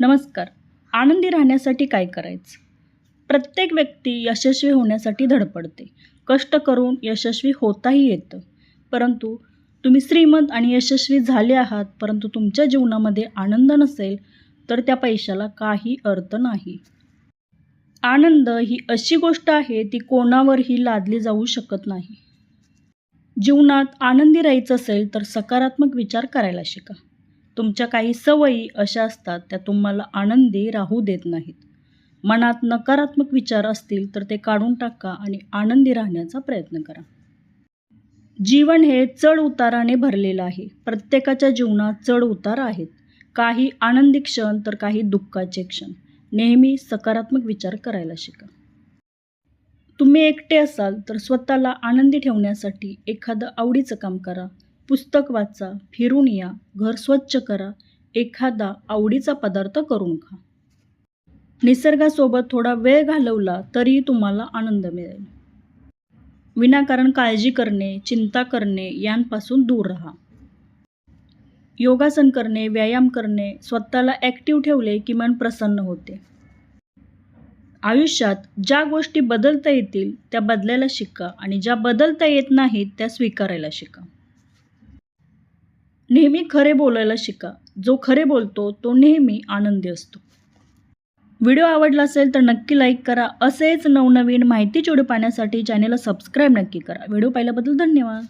नमस्कार. आनंदी राहण्यासाठी काय करायचं? प्रत्येक व्यक्ती यशस्वी होण्यासाठी धडपडते. कष्ट करून यशस्वी होताही येतं. परंतु तुम्ही श्रीमंत आणि यशस्वी झाले आहात परंतु तुमच्या जीवनामध्ये आनंद नसेल तर त्या पैशाला काही अर्थ नाही. आनंद ही अशी गोष्ट आहे ती कोणावरही लादली जाऊ शकत नाही. जीवनात आनंदी राहायचं असेल तर सकारात्मक विचार करायला शिका. तुमच्या काही सवयी अशा असतात त्या तुम्हाला आनंदी राहू देत नाहीत. मनात नकारात्मक विचार असतील तर ते काढून टाका आणि आनंदी राहण्याचा प्रयत्न करा. जीवन हे चढ उताराने भरलेलं आहे. प्रत्येकाच्या जीवनात चढ उतार आहेत. काही आनंदी क्षण तर काही दुःखाचे क्षण. नेहमी सकारात्मक विचार करायला शिका. तुम्ही एकटे असाल तर स्वतःला आनंदी ठेवण्यासाठी एखादं आवडीचं काम करा. पुस्तक वाचा फिरून या घर स्वच्छ करा एखादा आवडीचा पदार्थ करून खा. निसर्गासोबत थोडा वेळ घालवला तरी तुम्हाला आनंद मिळेल. विनाकारण काळजी करणे चिंता करणे यांपासून दूर राहा. योगासन करणे व्यायाम करणे स्वतःला ॲक्टिव्ह ठेवले की मन प्रसन्न होते. आयुष्यात ज्या गोष्टी बदलता येतील त्या बदलायला शिका आणि ज्या बदलता येत नाहीत त्या स्वीकारायला शिका. नेहमी खरे बोलायला शिका. जो खरे बोलतो तो नेहमी आनंदी असतो. व्हिडिओ आवडला असेल तर नक्की लाईक करा. असेच नवनवीन माहिती चोडी पाहण्यासाठी चॅनेलला सबस्क्राईब नक्की करा. व्हिडिओ पाहिल्याबद्दल धन्यवाद.